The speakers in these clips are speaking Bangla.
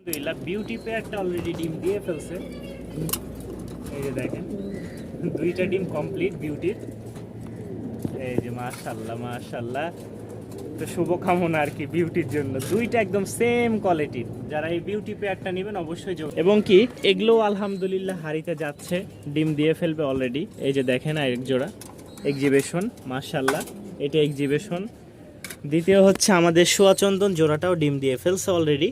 আলহামদুলিল্লাহ বিউটি পেয়ারটা অলরেডি ডিম দিয়ে ফেলছে। এই যে দেখেন, দুইটা ডিম কমপ্লিট বিউটির এই যে মাশাল্লাহ মাশাল্লাহ। তো শুভকামনা আর কি বিউটির জন্য। দুইটা একদম সেম কোয়ালিটির যারা এই বিউটি পেয়ারটা নেবেন অবশ্যই যোগ এবং কি এগুলো আলহামদুলিল্লাহ হাড়িতে যাচ্ছে, ডিম দিয়ে ফেলবে অলরেডি এই যে দেখেন আরেক জোড়া। এক্সিবিশন মাশাল্লাহ। এটা এক্সিবিশন দ্বিতীয় হচ্ছে আমাদের সোয়াচন্দন জোড়াটাও ডিম দিয়ে ফেলছে অলরেডি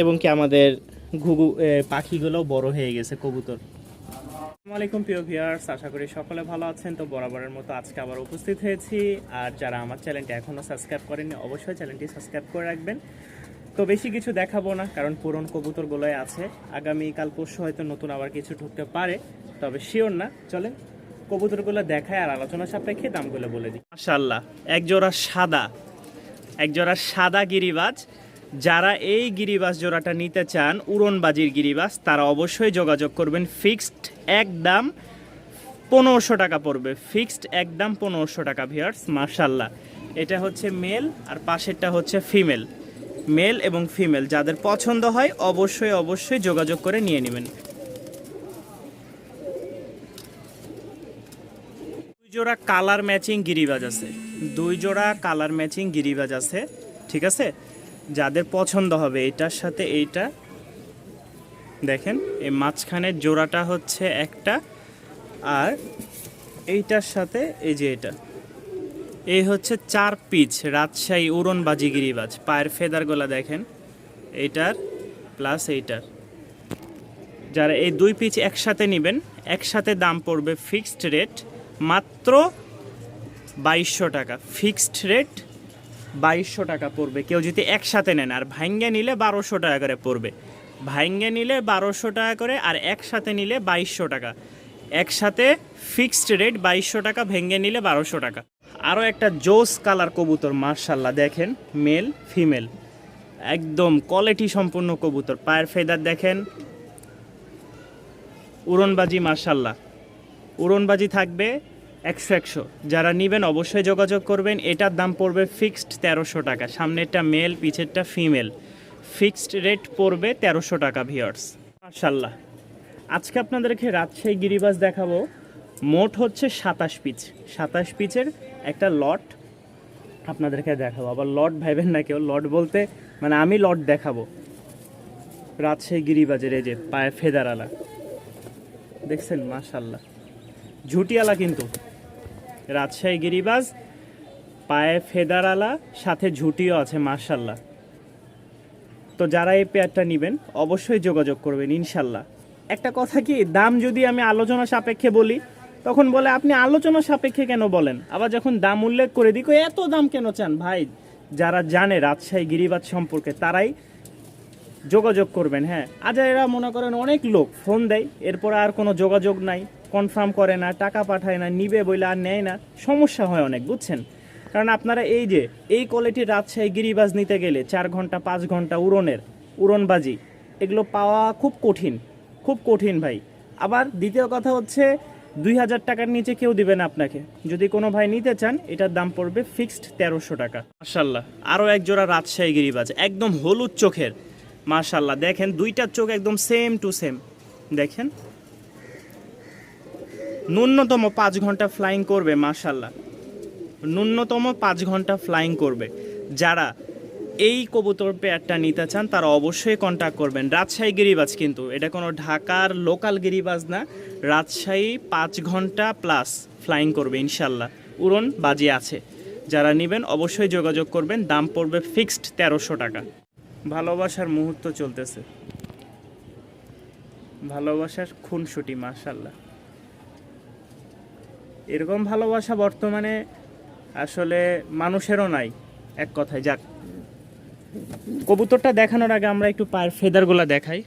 এবং কি আমাদের ঘুঘু এ, পাখিগুলোও বড় হয়ে গেছে কবুতর। আসসালামু আলাইকুম প্রিয় ভিউয়ার্স। আশা করি সকলে ভালো আছেন। তো বরাবরের মতো আজকে আবার উপস্থিত হয়েছি। আর যারা আমার চ্যানেলটি এখনও সাবস্ক্রাইব করেননি অবশ্যই চ্যানেলটি সাবস্ক্রাইব করে রাখবেন। তো বেশি কিছু দেখাবো না কারণ পুরন কবুতরগুলোই আছে। আগামী কাল পরশু হয়তো নতুন আবার কিছু ঢুকতে পারে তবে শিওর না। চলেন কবুতরগুলো দেখায় আর আলোচনা সাপেক্ষে দামগুলো বলে দিই। মাশাল্লাহ এক জোড়া সাদা এক জোড়া সাদা গিরিবাজ যারা এই গিরিবাস জোড়াটা নিতে চান, উড়নবাজির গিরিবাস, তারা অবশ্যই যোগাযোগ করবেন। ফিক্সড একদম পনেরোশো টাকা পড়বে। ফিক্সড একদম পনেরোশো টাকা ভিয়ার্স মার্শাল্লাহ এটা হচ্ছে মেল আর পাশেরটা হচ্ছে ফিমেল। মেল এবং ফিমেল, যাদের পছন্দ হয়, অবশ্যই অবশ্যই যোগাযোগ করে নিয়ে নেবেন। দুই জোড়া কালার ম্যাচিং গিরিবাজ আছে। দুই জোড়া কালার ম্যাচিং গিরিবাজ আছে, ঠিক আছে? যাদের পছন্দ হবে, এটার সাথে এইটা। দেখেন, এই মাঝখানের জোড়াটা হচ্ছে একটা আর এইটার সাথে এই যে এটা। এই হচ্ছে চার পিচ রাজশাহী উড়নবাজি গিরিবাজ পায়ের ফেদারগুলা দেখেন এইটার প্লাস এইটার। যারা এই দুই পিচ একসাথে নেবেন, একসাথে দাম পড়বে ফিক্সড রেট মাত্র বাইশশো টাকা। ফিক্সড রেট বাইশশো টাকা পড়বে। কেউ যদি একসাথে নেন, আর ভাঙ্গে নিলে বারোশো টাকা করে পড়বে। ভাঙ্গে নিলে বারোশো টাকা করে, আর একসাথে নিলে বাইশশো টাকা। একসাথে ফিক্সড রেট বাইশশো টাকা ভেঙে নিলে বারোশো টাকা। আরও একটা জোস কালার কবুতর, মার্শাল্লাহ, দেখেন মেল ফিমেল একদম কোয়ালিটি সম্পূর্ণ কবুতর। পায়ের ফেদার দেখেন। উড়নবাজি, মার্শাল্লাহ। উড়নবাজি থাকবে একশো একশো। যারা নেবেন অবশ্যই যোগাযোগ করবেন। এটার দাম পড়বে ফিক্সড তেরোশো টাকা। সামনেরটা মেল, পিছেরটা ফিমেল। ফিক্সড রেট পড়বে তেরোশো টাকা ভিওর্স মার্শাল্লাহ আজকে আপনাদেরকে রাজশাহী গিরিবাজ দেখাবো। মোট হচ্ছে সাতাশ পিচ। সাতাশ পিচের একটা লট আপনাদেরকে দেখাবো। আবার লট ভাইবেন না কেউ। লট বলতে মানে আমি লট দেখাবো। রাজশাহী গিরিবাজের এই যে পায়ে ফেদারালা দেখছেন? মাশাল্লাহ ঝুটিয়ালা কিন্তু। রাজশাহী গিরিবাজ, পায়ে ফেদারালা সাথে ঝুটিও আছে মাশাল্লাহ তো যারা এই পেয়ারটা নেবেন, অবশ্যই যোগাযোগ করবেন ইনশাল্লাহ একটা কথা কি, দাম যদি আমি আলোচনা সাপেক্ষে বলি, তখন বলে, আপনি আলোচনা সাপেক্ষে কেন বলেন? আবার যখন দাম উল্লেখ করে দিই এত দাম কেন চান? ভাই, যারা জানে রাজশাহী গিরিবাজ সম্পর্কে, তারাই যোগাযোগ করবেন হ্যাঁ। আজ এরা মনে করেন অনেক লোক, ফোন দেয়, এরপর আর কোনো যোগাযোগ নাই। কনফার্ম করে না, টাকা পাঠায় না, নিবে বলে আর নেয় না, সমস্যা হয় অনেক, বুঝছেন? কারণ আপনারা এই যে, এই কোয়ালিটির রাজশাহী গিরিবাজ নিতে গেলে চার ঘণ্টা, পাঁচ ঘণ্টা উড়নের, উড়নবাজি, এগুলো পাওয়া খুব কঠিন খুব কঠিন ভাই। আবার দ্বিতীয় কথা হচ্ছে, দুই হাজার টাকার নিচে কেউ দিবে না আপনাকে। যদি কোনো ভাই নিতে চান, এটার দাম পড়বে ফিক্সড তেরোশো টাকা। মার্শাল্লাহ আরও এক জোড়া রাজশাহী গিরিবাজ, একদম হলুদ চোখের। মার্শাল্লাহ দেখেন দুইটার চোখ একদম সেম টু সেম দেখেন ন্যূনতম পাঁচ ঘণ্টা ফ্লাইং করবে মার্শাল্লাহ ন্যূনতম পাঁচ ঘণ্টা ফ্লাইং করবে। যারা এই কবুতর পেয়ারটা নিতে চান, তারা অবশ্যই কন্ট্যাক্ট করবেন। রাজশাহী গিরিবাজ কিন্তু, এটা কোনো ঢাকার লোকাল গিরিবাজ না। রাজশাহী পাঁচ ঘণ্টা প্লাস ফ্লাইং করবে ইনশাল্লাহ উড়ন বাজি আছে। যারা নেবেন, অবশ্যই যোগাযোগ করবেন। দাম পড়বে ফিক্সড তেরোশো টাকা। ভালোবাসার মুহূর্ত চলতেছে। ভালোবাসার খুনসুটি মাশাল্লাহ এরকম ভালোবাসা বর্তমানে আসলে মানুষেরও নাই, এক কথায়। যাক। কবুতরটা দেখানোর আগে আমরা একটু পায়ের ফেদারগুলো দেখাই।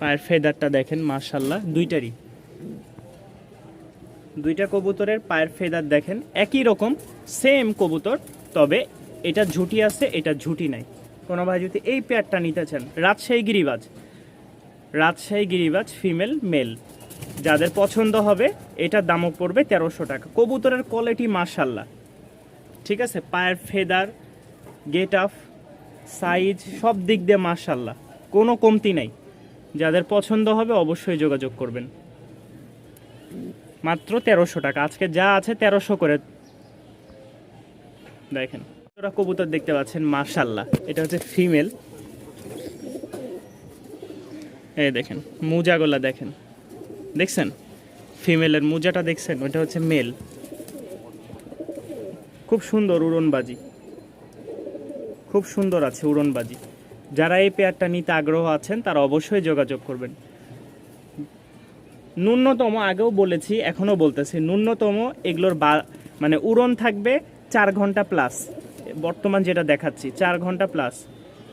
পায়ের ফেদারটা দেখেন মার্শাল্লাহ দুইটারই। দুইটা কবুতরের পায়ের ফেদার দেখেন, একই রকম সেম কবুতর, তবে এটা ঝুটি আছে, এটা ঝুটি নাই। কোনো ভাই যদি এই পেয়ারটা নিতে চান, রাজশাহী গিরিবাজ। রাজশাহী গিরিবাজ ফিমেল মেল যাদের পছন্দ হবে এটার দামও পড়বে তেরোশো টাকা। কবুতরের কোয়ালিটি মার্শাল্লাহ ঠিক আছে? পায়ের ফেদার গেট আপ সাইজ সব দিক দিয়ে মার্শাল্লাহ কোনো কমতি নাই। যাদের পছন্দ হবে, অবশ্যই যোগাযোগ করবেন। মাত্র তেরোশো টাকা। আজকে যা আছে, তেরোশো করে। দেখেন ওরা কবুতর দেখতে পাচ্ছেন মার্শাল্লাহ এটা হচ্ছে ফিমেল এই দেখেন, মুজাগুলা দেখেন। দেখছেন? ফিমেলের মোজাটা দেখছেন? ওইটা হচ্ছে মেল। খুব সুন্দর উড়নবাজি। খুব সুন্দর আছে উড়নবাজি। যারা এই পেয়ারটা নিতে আগ্রহ আছেন, তারা অবশ্যই যোগাযোগ করবেন। ন্যূনতম, আগেও বলেছি, এখনও বলতেছি, ন্যূনতম এগুলোর বা মানে উড়ন থাকবে চার ঘণ্টা প্লাস বর্তমান যেটা দেখাচ্ছি, চার ঘণ্টা প্লাস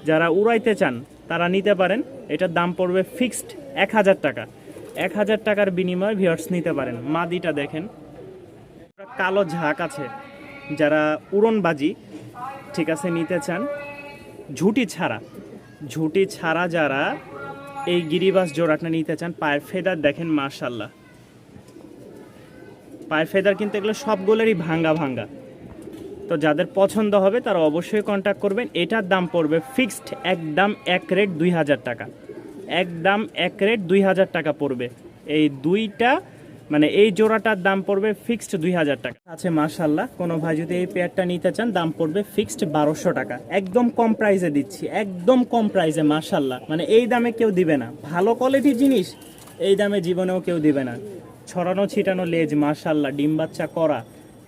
যারা উড়াইতে চান, তারা নিতে পারেন। এটার দাম পড়বে ফিক্সড এক হাজার টাকা। এক হাজার টাকার বিনিময়ে ভিওর্স নিতে পারেন। মাদিটা দেখেন। কালো ঝাঁক আছে। যারা উড়নবাজি, ঠিক আছে, নিতে চান, ঝুটি ছাড়া। ঝুটি ছাড়া যারা এই গিরিবাস জোড়াটা নিতে চান, পায়ের ফেদার দেখেন মার্শাল্লাহ পায়ের ফেদার কিন্তু এগুলো সবগুলোরই ভাঙ্গা ভাঙ্গা। তো যাদের পছন্দ হবে, তারা অবশ্যই কন্ট্যাক্ট করবেন। এটার দাম পড়বে ফিক্সড একদম এক রেট দুই হাজার টাকা। একদম এক রেট দুই হাজার টাকা পড়বে। এই দুইটা মানে এই জোড়াটার দাম পড়বে ফিক্সড দুই হাজার টাকা। আছে মার্শাল্লাহ কোনো ভাই যদি এই পেয়ারটা নিতে চান, দাম পড়বে ফিক্সড বারোশো টাকা। একদম কম প্রাইসে দিচ্ছি, একদম কম প্রাইসে মার্শাল্লাহ মানে এই দামে কেউ দিবে না। ভালো কোয়ালিটির জিনিস, এই দামে জীবনেও কেউ দিবে না। ছড়ানো ছিটানো লেজ মার্শাল্লাহ ডিম বাচ্চা করা।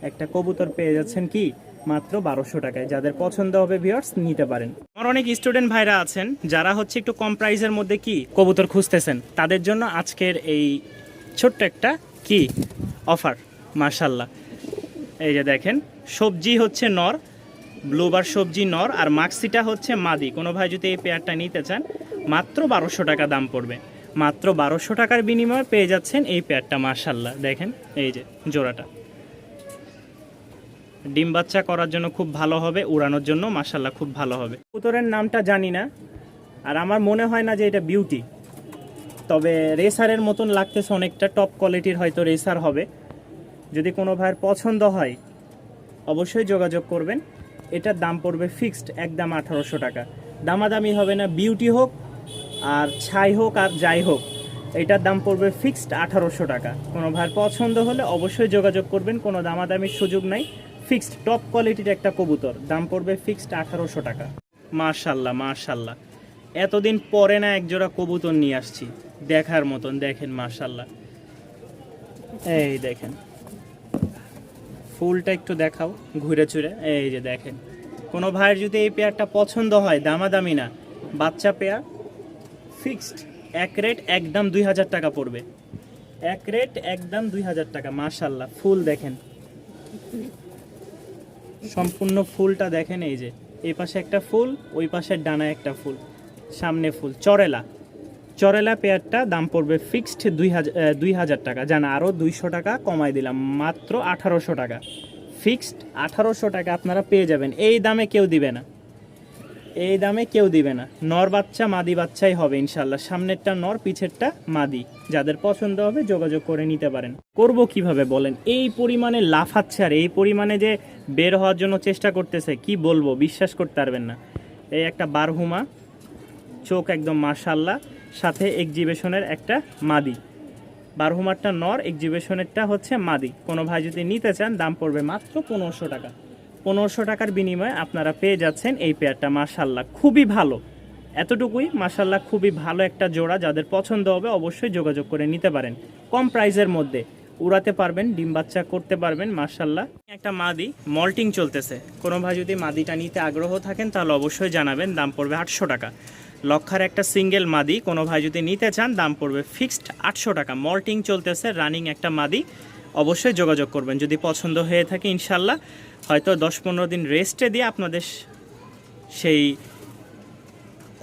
একটা কবুতর পেয়ে যাচ্ছেন কি? মাত্র বারোশো টাকায়। যাদের পছন্দ হবে ভিউয়ার্স নিতে পারেন। আমার অনেক স্টুডেন্ট ভাইরা আছেন, যারা হচ্ছে একটু কম প্রাইসের মধ্যে কি কবুতর খুঁজতেছেন। তাদের জন্য আজকের এই ছোট্ট একটা কি অফার মার্শাল্লাহ এই যে দেখেন, সবজি হচ্ছে নর ব্লুবার সবজি নর, আর মাক্সিটা হচ্ছে মাদি। কোনো ভাই যদি এই পেয়ারটা নিতে চান, মাত্র বারোশো টাকা দাম পড়বে। মাত্র বারোশো টাকার বিনিময়ে পেয়ে যাচ্ছেন এই পেয়ারটা মার্শাল্লাহ দেখেন, এই যে জোড়াটা। ডিম বাচ্চা করার জন্য খুব ভালো হবে, উড়ানোর জন্য মাসাল্লাহ খুব ভালো হবে। কবুতরের নামটা জানি না, আর আমার মনে হয় না যে এটা বিউটি তবে রেসারের মতন লাগতেছে অনেকটা টপ কোয়ালিটির হয়তো রেসার হবে। যদি কোনো ভাইয়ের পছন্দ হয়, অবশ্যই যোগাযোগ করবেন। এটার দাম পড়বে ফিক্সড একদম আঠারোশো টাকা। দামাদামি হবে না বিউটি হোক, আর ছাই হোক, আর যাই হোক, এটার দাম পড়বে ফিক্সড আঠারোশো টাকা। কোনো ভাইয়ের পছন্দ হলে অবশ্যই যোগাযোগ করবেন, কোনো দামাদামির সুযোগ নাই। ফিক্সড, টপ কোয়ালিটির একটা কবুতর। দাম পড়বে ফিক্সড আঠারোশো টাকা। মার্শাল্লাহ মার্শাল্লাহ এতদিন পরে না একজোড়া কবুতর নিয়ে আসছি। দেখার মতন, দেখেন মার্শাল্লাহ এই দেখেন। ফুলটা একটু দেখাও, ঘুরে চুরে। এই যে দেখেন। কোনো ভাইয়ের যদি এই পেয়ারটা পছন্দ হয়, দামাদামি না। বাচ্চা পেয়ার, ফিক্সড। এক রেট একদম দুই হাজার টাকা পড়বে। এক রেট একদম দুই হাজার টাকা মার্শাল্লাহ ফুল দেখেন। সম্পূর্ণ ফুলটা দেখেন এই যে। এই পাশে একটা ফুল, ওই পাশের ডানায় একটা ফুল, সামনে ফুল। চরেলা। চরেলা পেয়ারটা দাম পড়বে ফিক্সড দুই হাজার দুই হাজার টাকা। জানা আরও দুইশো টাকা কমাই দিলাম, মাত্র আঠারোশো টাকা। ফিক্সড আঠারোশো টাকা আপনারা পেয়ে যাবেন। এই দামে কেউ দিবে না। এই দামে কেউ দিবে না। নর বাচ্চা, মাদি বাচ্চাই হবে ইনশাল্লাহ সামনেরটা নর, পিছেরটা মাদি। যাদের পছন্দ হবে যোগাযোগ করে নিতে পারেন। করব কীভাবে বলেন? এই পরিমাণে লাফাচ্ছে আর এই পরিমাণে যে বের হওয়ার জন্য চেষ্টা করতেছে, কি বলব? বিশ্বাস করতে পারবেন না। এই একটা বারহুমা, চোখ একদম মার্শাল্লাহ সাথে এক্সিবিশনের একটা মাদি। বারহুমারটা নর এক্সিবিশনেরটা হচ্ছে মাদি। কোনো ভাই যদি নিতে চান, দাম পড়বে মাত্র পনেরোশো টাকা। পনেরোশো টাকার বিনিময়ে আপনারা পেয়ে যাচ্ছেন এই পেয়ারটা মার্শাল্লাহ খুবই ভালো। এতটুকুই মার্শাল্লাহ খুবই ভালো একটা জোড়া। যাদের পছন্দ হবে অবশ্যই যোগাযোগ করে নিতে পারেন। কম প্রাইসের মধ্যে। উড়াতে পারবেন, ডিম বাচ্চা করতে পারবেন মার্শাল্লাহ একটা মাদি, মল্টিং চলতেছে। কোনো ভাই যদি মাদিটা নিতে আগ্রহ থাকেন, তাহলে অবশ্যই জানাবেন, দাম পড়বে আটশো টাকা। লক্ষার একটা সিঙ্গেল মাদি, কোনো ভাই যদি নিতে চান, দাম পড়বে ফিক্সড আটশো টাকা। মল্টিং চলতেছে রানিং একটা মাদি। অবশ্যই যোগাযোগ করবেন। যদি পছন্দ হয়ে থাকে ইনশাল্লাহ হয়তো দশ পনেরো দিন রেস্টে দিয়ে আপনাদের সেই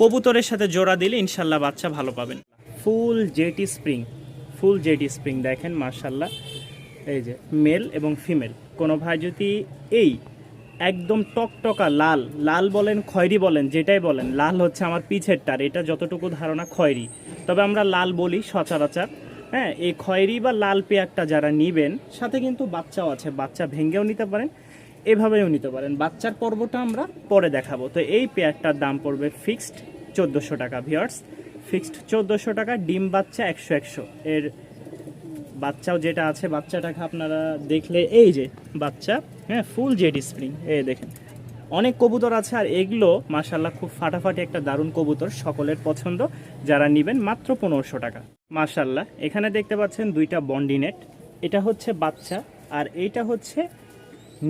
কবুতরের সাথে জোড়া দিলে ইনশাল্লাহ বাচ্চা ভালো পাবেন। Full jetty spring, full jetty spring দেখেন মার্শাল্লাহ এই যে, মেল এবং ফিমেল। কোনো ভাই যদি এই একদম টকটকা লাল লাল বলেন, খয়েরি বলেন, যেটাই বলেন, লাল হচ্ছে আমার পিছেরটার, এটা যতটুকু ধারণা খয়েরি। তবে আমরা লাল বলি সচরাচর। হ্যাঁ এই খয়েরি বা লাল পেয়ারটা যারা নিবেন, সাথে কিন্তু বাচ্চাও আছে, বাচ্চা ভেঙ্গেও নিতে পারেন, এভাবেও নিতে পারেন। বাচ্চার পর্বটা আমরা পরে দেখাবো। তো এই পেয়ারটার দাম পড়বে ফিক্সড চোদ্দোশো টাকা ভিওর্স ফিক্সড চোদ্দোশো টাকা, ডিম বাচ্চা একশো একশো। এর বাচ্চাও যেটা আছে, বাচ্চাটাকে আপনারা দেখলে, এই যে বাচ্চা হ্যাঁ ফুল জেড স্প্রিং এই দেখেন। অনেক কবুতর আছে আর এগুলো মাশাল্লাহ খুব ফাটাফাটি একটা দারুণ কবুতর সকলের পছন্দ। যারা নেবেন মাত্র পনেরোশো টাকা। মাশাল্লাহ এখানে দেখতে পাচ্ছেন দুইটা বন্ডিনেট এটা হচ্ছে বাচ্চা আর এইটা হচ্ছে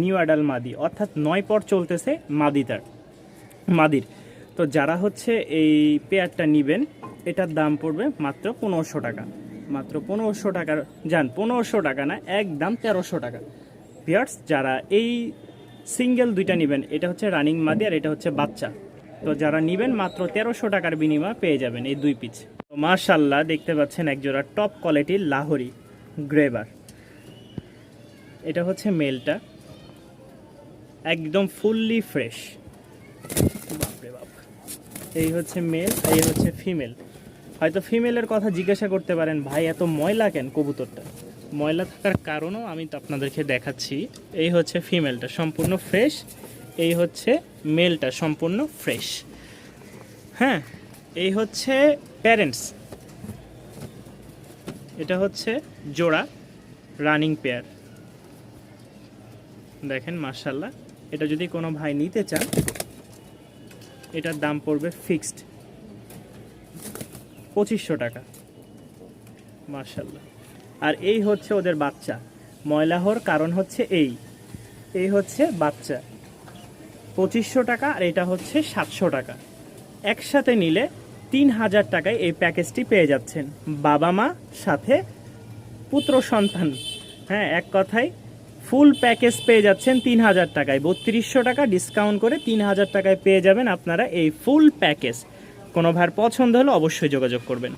নিউ অ্যাডাল মাদি, অর্থাৎ নয় পর চলতেছে মাদিতার মাদির। তো যারা হচ্ছে এই পেয়ারটা নেবেন, এটার দাম পড়বে মাত্র পনেরোশো টাকা। মাত্র পনেরোশো টাকার, যান, পনেরোশো টাকা না, একদম তেরোশো টাকা। পেয়ার্স যারা এই সিঙ্গেল দুইটা নেবেন। এটা হচ্ছে রানিং মাদি আর এটা হচ্ছে বাচ্চা। তো যারা নেবেন মাত্র তেরোশো টাকার বিনিময়ে পেয়ে যাবেন এই দুই পিচ। তো মার্শাল্লাহ দেখতে পাচ্ছেন একজোড়া টপ কোয়ালিটির লাহোরি গ্রেবার। এটা হচ্ছে মেলটা। একদম ফুললি ফ্রেশ। বাপরে বাপ। এই হচ্ছে মেল, এই হচ্ছে ফিমেল। হয়তো ফিমেলের কথা জিজ্ঞাসা করতে পারেন, ভাই, এত ময়লা কেন কবুতরটা? ময়লা থাকার কারণও আমি আপনাদেরকে দেখাচ্ছি। এই হচ্ছে ফিমেলটা, সম্পূর্ণ ফ্রেশ। এই হচ্ছে মেলটা, সম্পূর্ণ ফ্রেশ। হ্যাঁ এই হচ্ছে প্যারেন্টস। এটা হচ্ছে জোড়া রানিং পেয়ার। দেখেন মার্শাল্লাহ এটা যদি কোনো ভাই নিতে চান, এটার দাম পড়বে ফিক্সড পঁচিশশো টাকা। মার্শাল্লাহ আর এই হচ্ছে ওদের বাচ্চা। ময়লা হওয়ার কারণ হচ্ছে এই। এই হচ্ছে বাচ্চা। পঁচিশশো টাকা আর এটা হচ্ছে সাতশো টাকা। একসাথে নিলে তিন হাজার টাকায় এই প্যাকেজটি পেয়ে যাচ্ছেন। বাবা মা সাথে পুত্র সন্তান। হ্যাঁ এক কথায় ফুল প্যাকেজ পেয়ে যাচ্ছেন তিন হাজার টাকায়। বত্রিশশো টাকা ডিসকাউন্ট করে তিন হাজার টাকায় পেয়ে যাবেন আপনারা এই ফুল প্যাকেজ। কোনো ভাইয়ের পছন্দ হলে অবশ্যই যোগাযোগ করবেন।